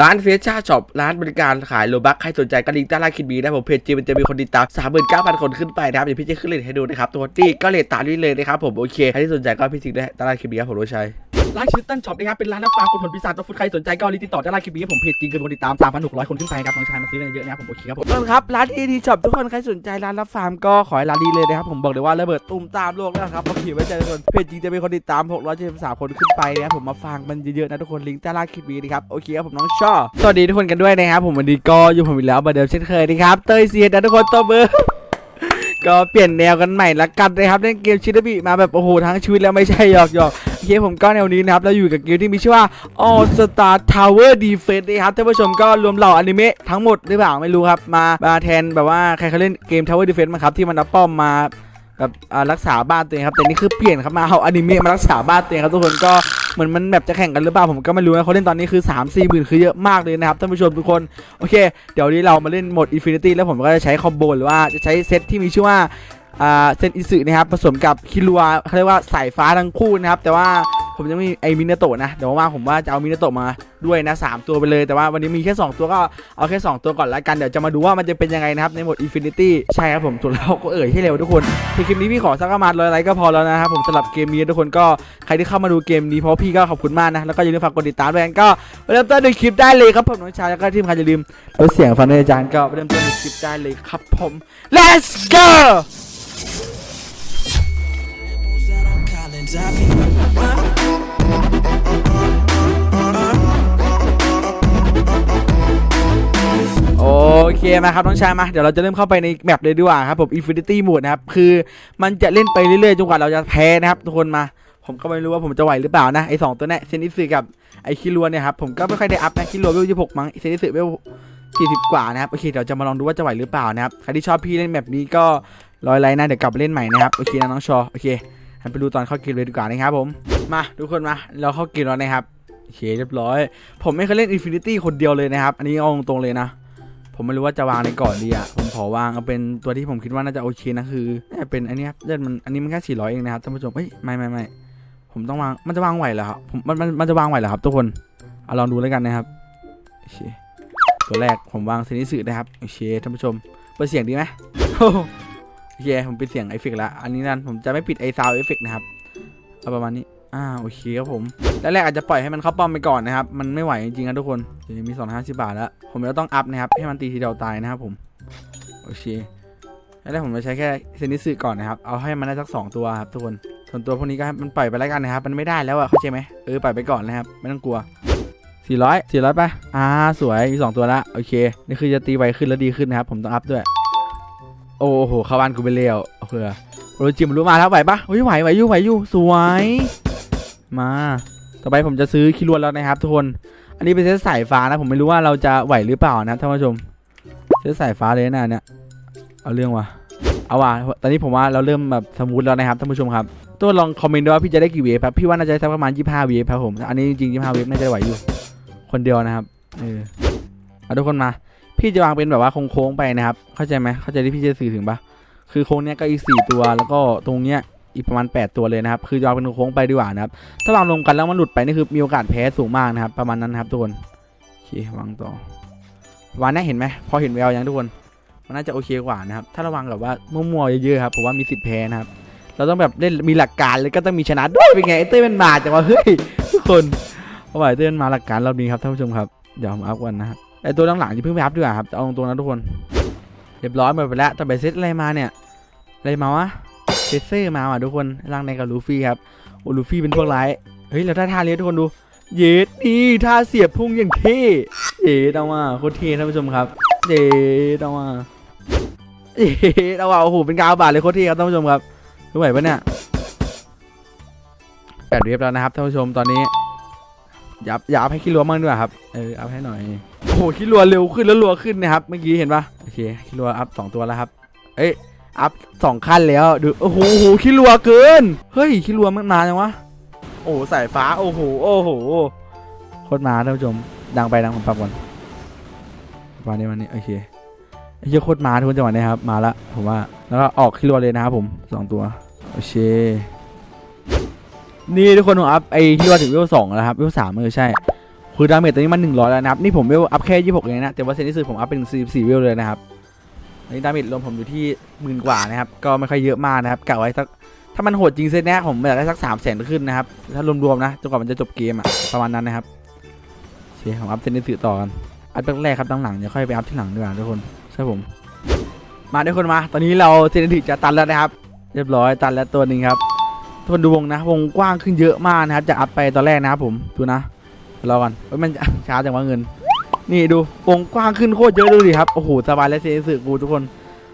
ร้านเฟชชาช็อปร้านบริการขายโลบักใครสนใจก็ลิงก์ใต้ล่างคลิปนี้นะผมเพจจีมันจะมีคนติดตาม 39,000 คนขึ้นไปนะครับเดี๋ยวพี่จะขึ้นเลทให้ดูนะครับตัวที่ก็เลทตามนี้เลยนะครับผมโอเคใครที่สนใจก็พี่ทิ้งได้ใต้ล่างคลิปนี้ครับผมโรชัย ร้านชิตตันช็อปนะครับเป็นร้านรับฝากกดผลพิศาจตัวฟุตใครสนใจก็รีบติดต่อได้ร้านคลิปนี้ผมเพจจริงคือคนติดตาม 3,600 คนขึ้นไปครับน้องชายมาซื้อกันเยอะนะครับผมโอเคครับผมต้นครับร้านที่ดีช็อปทุกคนใครสนใจร้านรับฟาร์มก็ขอให้ร้านดีเลยนะครับผมบอกเลยว่าระเบิดตุ้มตามโลกแล้วครับโอเคไว้เจอกันเพจจริงจะเป็นคนติดตาม 673 คนขึ้นไปนะครับผมมาฟังมันเยอะๆนะทุกคนลิงก์ใต้ล่างคลิปนี้นะครับโอเคครับผมน้องชอสวัสดีทุกคนกันด้วยนะครับผมวันนี้ก็อยู่ผมอีกแล้วเหมือนเดิมเช่นเคยนะครับเต้ยเซียนนะทุกคนตัวเบอก็เปลี่ยนแนวกันใหม่ละกันนะครับเล่นเกมชิดบิมาแบบโอ้โหทั้งชีวิตแล้วไม่ใช่หยอกหยอก โอเคผมก็แนวนี้นะครับเราอยู่กับเกมที่มีชื่อว่า All Star Tower Defense นะครับท่านผู้ชมก็รวมเหล่าอนิเมะทั้งหมดหรือเปล่าไม่รู้ครับ มามาแทนแบบว่าใครเขาเล่นเกม Tower Defense มาครับที่มันเอาป้อมมาแบบอ่ารักษาบ้านตัวเองครับแต่นี่คือเปลี่ยนครับมาเอาอนิเมะมารักษาบ้านตัวเองครับทุกคนก็เหมือนมันแบบจะแข่งกันหรือเปล่าผมก็ไม่รู้นะเขาเล่นตอนนี้คือ 3 4หมื่นคือเยอะมากเลยนะครับท่านผู้ชมทุกคนโอเค เดี๋ยวนี้เรามาเล่นโหมด Infinity แล้วผมก็จะใช้คอมโบหรือว่าจะใช้เซตที่มีชื่อว่า เซนอิสึนะครับผสมกับคิรัวเขาเรียกว่าสายฟ้าทั้งคู่นะครับ แต่ว่าผมจะไม่มีไอมินาโตะนะเดี๋ยวว่าผมว่าจะเอามินาโตะมาด้วยนะสามตัวไปเลยแต่ว่าวันนี้มีแค่ 2 ตัวก็เอาแค่ 2 ตัวก่อนละกัน เดี๋ยวจะมาดูว่ามันจะเป็นยังไงนะครับ ในโหมดอินฟินิตี้ใช่ครับผมส่วนเราก็เอ่ยให้เร็วทุกคนในคลิปนี้พี่ขอสักประมาณร้อยไลค์ก็พอแล้วนะครับผมสำหรับเกมนี้ทุกคนก็ใครที่เข้ามาดูเกมนี้เพราะพี่ก็ขอบคุณมากนะแล้วก็อย่าลืมฝากกดติดตามด้วยกันก็ไปเริ่มต้นในคลิปได้เลยครับผมน้องชายแล้วก็ที่สำคัญอย่าลืมลดเสียงฟังในอาจารย์ก็เริ่มต้นในคลิปได้เลยครับผม let's go โอเคมาครับน้องชายมา เดี๋ยวเราจะเริ่มเข้าไปในแมปเลยดีกว่าครับผม Infinity Mode นะครับ คือมันจะเล่นไปเรื่อยๆจนกว่าเราจะแพ้นะครับทุกคนมา ผมก็ไม่รู้ว่าผมจะไหวหรือเปล่านะ ไอสองตัวเนี้ยเซนิสึกับไอคิรัวเนี่ยครับ ผมก็ไม่ค่อยได้อัพนะคิรัวเวลยี่หกมั้งเซนิสึเวลสี่สิบกว่านะครับ โอเคเดี๋ยวจะมาลองดูว่าจะไหวหรือเปล่านะครับ ใครที่ชอบพี่เล่นแบบนี้ก็ ร้อยไลค์นะเดี๋ยวกลับไปเล่นใหม่นะครับโอเคนะน้องชอโอเคหันไปดูตอนเข้าเกมเลยดีกว่านะครับผมมาทุกคนมาเราเข้าเกมแล้วนะครับโอเคเรียบร้อย ผมไม่เคยเล่น Infinity คนเดียวเลยนะครับ อันนี้เอาตรงๆเลยนะ ผมไม่รู้ว่าจะวางในก่อนดีอะผมขอวางเอาเป็นตัวที่ผมคิดว่าน่าจะโอเคนะคือน่าจะเป็นอันนี้ครับเลือดมันอันนี้มันแค่ 400 เองนะครับท่านผู้ชมเอ้ยไม่ไม่ไม่ผมต้องวางมันจะวางไหวเหรอครับผมมันมันมันจะวางไหวเหรอครับ ทุกคนเอาลองดูแล้วกันนะครับโอเคตัวแรกผมวางเซนิสึนะครับโอเคท่านผู้ชมเปิดเสียงดีไหม โอเคผมปิดเสียงเอฟเฟกต์ละอันนี้นั่นผมจะไม่ปิดไอซาวเอฟเฟกนะครับเอาประมาณนี้อ่าโอเคครับผมแรกๆอาจจะปล่อยให้มันเข้าป้อมไปก่อนนะครับ มันไม่ไหวจริงๆนะทุกคนโอเคมี250บาทแล้ว ผมจะต้องอัพนะครับ ให้มันตีทีเดียวตายนะครับผมโอเคแล้วผมจะใช้แค่เซนิสึก่อนนะครับ เอาให้มันได้สักสองตัวครับทุกคน ส่วนตัวพวกนี้ก็มันปล่อยไปแล้วกันนะครับ มันไม่ได้แล้วอะเข้าใจไหมเออปล่อยไปก่อนนะครับ ไม่ต้องกลัว 400 400ไปอ่าสวยมีกสองตัวละโอเค นี่คือจะตีไวขึ้นแล้วดีขึ้นนะครับ ผมต้องอัพด้วย โอ้โหเข้าบ้านกูไปเร็วโอเคโรจิมรู้มาแล้วไหวปะเฮ้ยไหวไหวอยู่ไหวอยู่สวย มา ต่อไปผมจะซื้อคิรวนแล้วนะครับ ทุกคน อันนี้เป็นเซตสายฟ้านะ ผมไม่รู้ว่าเราจะไหวหรือเปล่านะท่านผู้ชมเซตสายฟ้าเลยนะเนี่ยเอาเรื่องว่ะเอาว่ะตอนนี้ผมว่าเราเริ่มแบบสมูทแล้วนะครับท่านผู้ชมครับตัวลองคอมเมนต์ด้วยว่าพี่จะได้กี่เวฟครับพี่ว่าน่าจะได้สักประมาณ25เวฟครับผมอันนี้จริงๆ25เวฟน่าจะไหวอยู่ คนเดียวนะครับเออเอาทุกคนมา พี่จะวางเป็นแบบว่าโค้งๆไปนะครับ เข้าใจไหมเข้าใจที่พี่จะสื่อถึงปะคือโค้งเนี้ยก็อีกสี่ตัว แล้วก็ตรงเนี้ยอีกประมาณ 8 ตัวเลยนะครับ คือจะวางเป็นโค้งไปดีกว่านะครับ ถ้าวางรวมกันแล้วมันหลุดไปนี่คือมีโอกาสแพ้สูงมากนะครับ ประมาณนั้นนะครับทุกคนโอเควางต่อวางเนี้เห็นไหมพอเห็นแววยังทุกคน มันน่าจะโอเคกว่านะครับ ถ้าระวังแบบว่ามั่วๆเยอะๆครับผมว่ามีสิทธิ์แพ้นะครับ เราต้องแบบเล่นมีหลักการเลยก็ต้องมีชนะด้วยเป็นไงไอเต้ยมันมาจังวะเฮ้ยทุกคนเอาไว้เต้ยมันมาหลักการรอบนี้ครับท่านผู้ชมครับเดี๋ยวผมอัพกันนะครับ ไอตัวหลังๆที่เพิ่งไปอัพดีกว่าครับเอาตรงๆนะทุกคน เรียบร้อยหมดไปแล้วแต่ไปเซตอะไรมาเนี่ยอะไรมาวะเซตเซอร์มาว่ะทุกคนร่างในกับลูฟี่ครับโอ้ลูฟี่เป็นพวกร้ายเฮ้ยเราได้ท่าเลี้ยทุกคนดู เย็ดนี่ท่าเสียบพุ่งอย่างเท่เย็ดเอาว่าโคตรเท่ท่านผู้ชมครับเย็ดเอาว่าเย็ดเอาว่าโอ้โหเป็นกาวบาทเลยโคตรเท่ครับท่านผู้ชมครับรู้ไหวปะเนี่ยแปดเรียบแล้วนะครับท่านผู้ชมตอนนี้ยับยับให้ขี้รัวมั่งด้วยครับเออเอัพให้หน่อย โอ้โหขี้รัวเร็วขึ้นแล้วรัวขึ้นนะครับ เมื่อกี้เห็นปะโอเคขี้รัวอัพสองตัวแล้วครับ เอ้ยอัพสองขั้นแล้วดูโอ้โหโอ้โหขี้รัวเกิน เฮ้ยขี้รัวมันมาจังวะโอ้โหสายฟ้าโอ้โหโอ้โหโคตรมาท่านผู้ชมดังไปดังผมปรับก่อนวันนี้วันนี้โอเคไอ้เหี้ยโคตรมาทุกคนจังหวะนี้ครับมาละผมว่าแล้วก็ออกคิรัวเลยนะครับผมสองตัวโอเคนี่ทุกคนผมอัพไอ้ที่ว่าถึงวิวสองแล้วครับวิวสามเออใช่ คือดาเมจตอนนี้มัน100 แล้วนะครับ นี่ผมเวลอัพแค่ 26เองนะ แต่ว่าเซนิสึผมอัพเป็น44เวลเลยนะครับอันนี้ดาเมจรวมผมอยู่ที่หมื่นกว่านะครับ ก็ไม่ค่อยเยอะมากนะครับกะไว้สัก ถ้ามันโหดจริงเซตนี้ผมอยากได้สัก3 0 0 0 0 0ขึ้นนะครับ ถ้ารวมๆนะจนกว่ามันจะจบเกมอะประมาณนั้นนะครับโอเคผมอัพเซนิสึต่อกันอัพแรกๆครับหลังเดี๋ยวค่อยไปอัพที่หลังดีกว่าทุกคนใช่ผม มาทุกคนมา ตอนนี้เราเซนิสึจะตันแล้วนะครับ เรียบร้อยตันแล้วตัวนึงครับทุกคนดูวงนะวงกว้างขึ้นเยอะมากนะครับจากอัพไปตอนแรกนะครับผมดูนะ รอก่อนเฮ้ยมัน ช้าจังวะเงิน นี่ดูวงกว้างขึ้นโคตรเยอะดูดิครับ โอ้โหสบายแล้วเซนสึกูทุกคน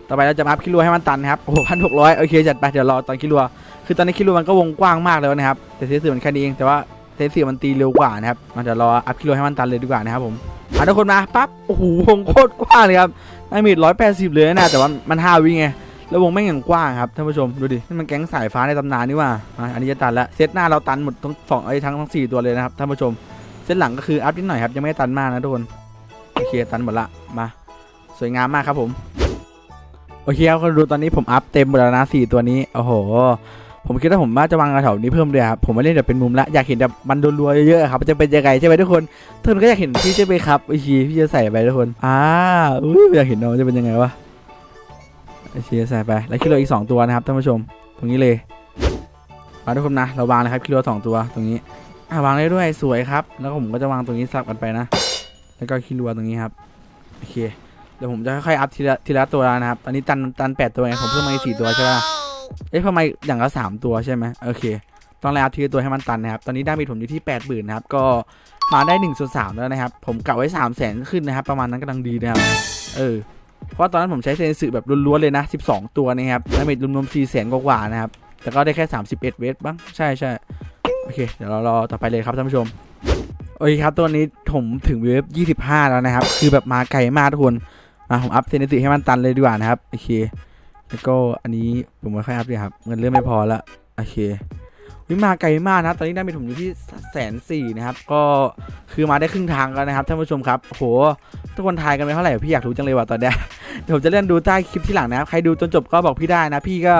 ต่อไปเราจะมาอัพคิรัวให้มันตันครับ โอ้โหพันหกร้อยโอเคจัดไป เดี๋ยวรอตอนคิรัว คือตอนนี้คิรัวมันก็วงกว้างมากแล้วนะครับ แต่เซนสึมันแค่นี้เอง แต่ว่าเซนสึมันตีเร็วกว่านะครับมาเดี๋ยวรออัพคิรัวให้มันตันเลยดีกว่านะครับผมอะทุกคนมาปั๊บ โอ้โหวงโคตรกว้างเลยครับไอมิดร้อยแปดสิบเลยนะแต่ว่ามันห้าวิไงแล้ววงแม่งอย่างกว้างครับท่านผู้ชมดูดินี่มันแก๊งสายฟ้าในตำนานนี่ว่าอะอันนี้จะตันแล้วเซตหน้าเราตันหมดทั้งสองไอ้ทั้งทั้งสี่ตัวเลยนะครับท่านผู้ชม เซตหลังก็คืออัพนิดหน่อยครับ ยังไม่ได้ตันมากนะทุกคน โอเคตันหมดละมา สวยงามมากครับผม โอเคครับคนดูตอนนี้ผมอัพเต็มหมดแล้วนะสี่ตัวนี้ โอ้โห ผมคิดว่าผมว่าจะวางกระแถวนี้เพิ่มเลยครับ ผมไม่เล่นแบบเป็นมุมละอยากเห็นแบบมันรัวๆเยอะๆครับจะเป็นยังไงใช่ไหมทุกคนทุกคนก็อยากเห็นพี่ใช่ไหมครับไอชีพี่จะใส่ไปทุกคนอ่าอุ้ยอยากเห็นน้องจะเป็นยังไงวะไอเชีใส่ไปแล้วคิโลอีก2ตัวนะครับท่านผู้ชม ตรงนี้เลยมาทุกคนนะเราวางนะครับคิโลสองตัวตรงนี้ อ่าวางได้ด้วยสวยครับ แล้วก็ผมก็จะวางตรงนี้สลับกันไปนะ แล้วก็คิโลตรงนี้ครับโอเคเดี๋ยวผมจะค่อยๆอัพทีละทีละตัวนะครับตอนนี้ตันตันแปดตัวไงผมเพิ่มมาอีกสี่ตัวใช่ปะเอ๊ะเพิ่มอย่างละสามตัวใช่ไหมโอเคต้องไล่อัพทีละตัวให้มันตันนะครับตอนนี้ได้มีผมอยู่ที่แปดหมื่นนะครับก็มาได้หนึ่งส่วนสามแล้วนะครับ ผมกะไว้สามแสนขึ้นนะครับ ประมาณนั้นกำลังดีนะครับเออเพราะตอนนั้นผมใช้เซนสึแบบล้วนๆเลยนะ12ตัวนะครับดาเมจรวมๆ4แสนกว่าๆนะครับแต่ก็ได้แค่31เวทบ้างใช่ใช่ โอเค เดี๋ยวเรารอต่อไปเลยครับท่านผู้ชม โอเคครับตัวนี้ผมถึงเวฟ25 แล้วนะครับ คือแบบมาไกลมากทุกคนมาผมอัพเซนสึให้มันตันเลยดีกว่านะครับ โอเค แล้วก็อันนี้ผมไม่ค่อยอัพเลยครับ เงินเริ่มไม่พอละโอเควิมาไกลมากนะ ตอนนี้ได้เมจผมอยู่ที่แสนสี่นะครับ ก็คือมาได้ครึ่งทางแล้วนะครับท่านผู้ชมครับโอ้โห ทุกคนทายกันไปเท่าไหร่พี่อยากรู้จังเลยว่ะตอนเนี้ยเดี๋ยวผมจะเล่นดูใต้คลิปที่หลังนะครับ ใครดูจนจบก็บอกพี่ได้นะ พี่ก็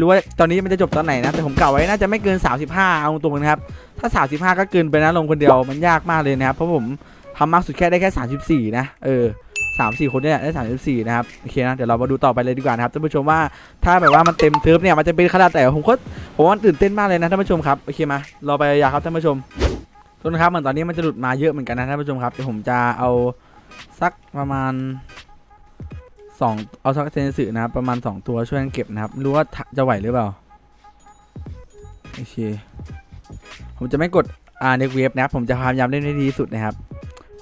รู้ว่าตอนนี้มันจะจบตอนไหนนะ แต่ผมกล่าวไว้น่าจะไม่เกิน 35 เอาตรงนะครับ ถ้า 35 ก็เกินไปนะลงคนเดียวมันยากมากเลยนะครับ เพราะผมทำมากสุดแค่ได้แค่ 34 นะ เออสามสี่คนเนี่ยได้34นะครับโอเคนะเดี๋ยวเรามาดูต่อไปเลยดีกว่านะครับท่านผู้ชมว่าถ้าแบบว่ามันเต็มเทิร์ฟเนี่ยมันจะเป็นขนาดไหนผมก็ผมว่าตื่นเต้นมากเลยนะท่านผู้ชมครับโอเคมาเรอไปยาครับท่านผู้ชมทุกคนครับเหมือนตอนนี้มันจะหลุดมาเยอะเหมือนกันนะท่านผู้ชมครับเดี๋ยวผมจะเอาสักประมาณ สองเอาทักเซนสึนะครับ ประมาณ 2 ตัวช่วยกันเก็บนะครับ รู้ว่าจะไหวหรือเปล่า โอเค ผมจะไม่กดอ่าเน็กเวฟนะครับ ผมจะพยายามเล่นให้ดีที่สุดนะครับ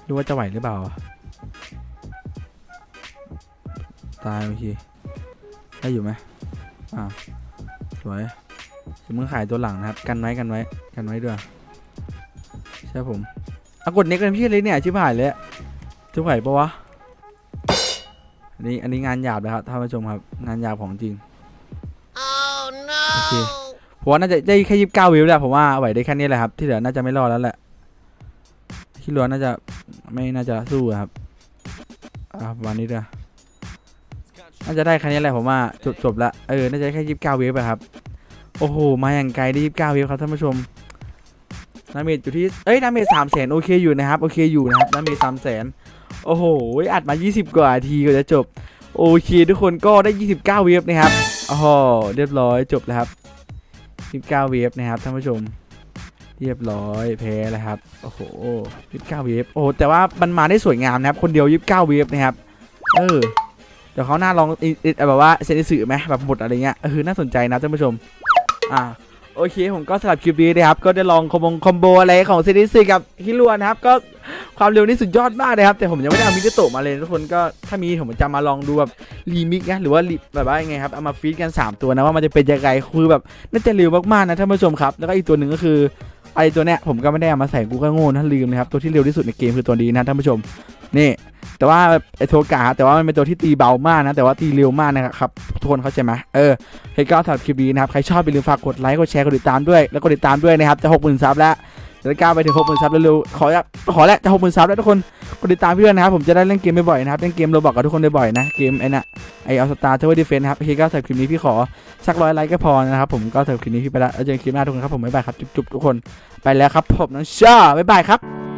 รู้ว่าจะไหวหรือเปล่า ตายโอเค ได้อยู่ไหมอ่าสวยเดี๋ยวมึงขายตัวหลังนะครับ กันไว้กันไว้กันไว้ด้วยใช่ผมอากดเน็กเป็นพี่เลยเนี่ยชิบหายเลยจะไหวปะวะ นนี้อันนี้งานหยาบนะครับท่านผู้ชมครับ งานหยาบของจริง Oh no! โอเคผมว่าน่าจะได้แค่ยี่สิบเก้าวิวแหละผมว่าไหวได้แค่นี้แหละครับ ที่เหลือน่าจะไม่รอดแล้วแหละที่เหลือน่าจะไม่น่าจะสู้อะครับอ่าประมาณนี้เด้อน่าจะได้แค่นี้แหละผมว่าจบจบละเออน่าจะได้แค่ยี่สิบเก้าวิวอะครับโอ้โหมาอย่างไกลได้ยี่สิบเก้าวิวครับท่านผู้ชมดาเมจอยู่ที่เอ้ยดาเมจสามแสนโอเคอยู่นะครับโอเคอยู่นะครับดาเมจสามแสน โอ้โห อัดมา 20 กว่าทีก็จะจบ โอเค ทุกคนก็ได้ 29 เวฟนะครับอ๋อเรียบร้อยจบแล้วครับ 29 เวฟนะครับท่านผู้ชม เรียบร้อยแพ้แล้วครับ โอ้โห 29 เวฟ โอ้แต่ว่ามันมาได้สวยงามนะครับ คนเดียว 29 เวฟนะครับ เออ เดี๋ยวเขาหน้าลองอีอีแบบว่าเซนิสือไหมแบบหมดอะไรเงี้ย เออ น่าสนใจนะท่านผู้ชม อ่า โอเคผมก็สำหรับคลิปนี้นะครับ ก็ได้ลองคอมบงคอมโบอะไรของเซนิสึกับฮิรัวนะครับ ก็ความเร็วนี่สุดยอดมากเลยครับ แต่ผมยังไม่ได้เอามิเตโตมาเลยทุกคนก็ถ้ามีผมจะมาลองดูแบบรีมิกนะหรือว่ารีแบบว่ายังไงครับเอามาฟีดกัน 3 ตัวนะว่ามันจะเป็นยังไงคือแบบน่าจะเร็วมากๆนะท่านผู้ชมครับ แล้วก็อีกตัวหนึ่งก็คือไอตัวเนี้ยผมก็ไม่ได้เอามาใส่กูก็โง่นะลืมนะครับตัวที่เร็วที่สุดในเกมคือตัวนี้นะท่านผู้ชม นี่แต่ว่าไอโทกะครับแต่ว่ามันเป็นตัวที่ตีเบามากนะ แต่ว่าตีเร็วมากนะครับทุกคนเข้าใจไหมเออเหตุการณ์สำหรับคลิปนี้นะครับ ใครชอบอย่าลืมฝากกดไลค์กดแชร์กดติดตามด้วย แล้วกดติดตามด้วยนะครับ จะ60,000ซับแล้วเดี๋ยวก้าวไปถึง60,000ซับเร็วๆขอขอแล้วจะ60,000ซับแล้วทุกคนกดติดตามพี่ด้วยนะครับ ผมจะได้เล่นเกมบ่อยๆนะครับเล่นเกมโรบอกกับทุกคนบ่อยๆนะเกมไอ้น่ะไอเอสตาร์เทเวอร์ดิเฟนครับเคก็สำหรับคลิปนี้พี่ขอสักร้อยไลค์ก็พอนะครับผมก็สำหรับคลิปนี้พี่ไปละแล้วเจอกันคลิปหน้าทุกคนครับผมบ๊ายบายครับจุ๊บๆทุกคนไปแล้วครับผมน้องชาบ๊ายบายครับ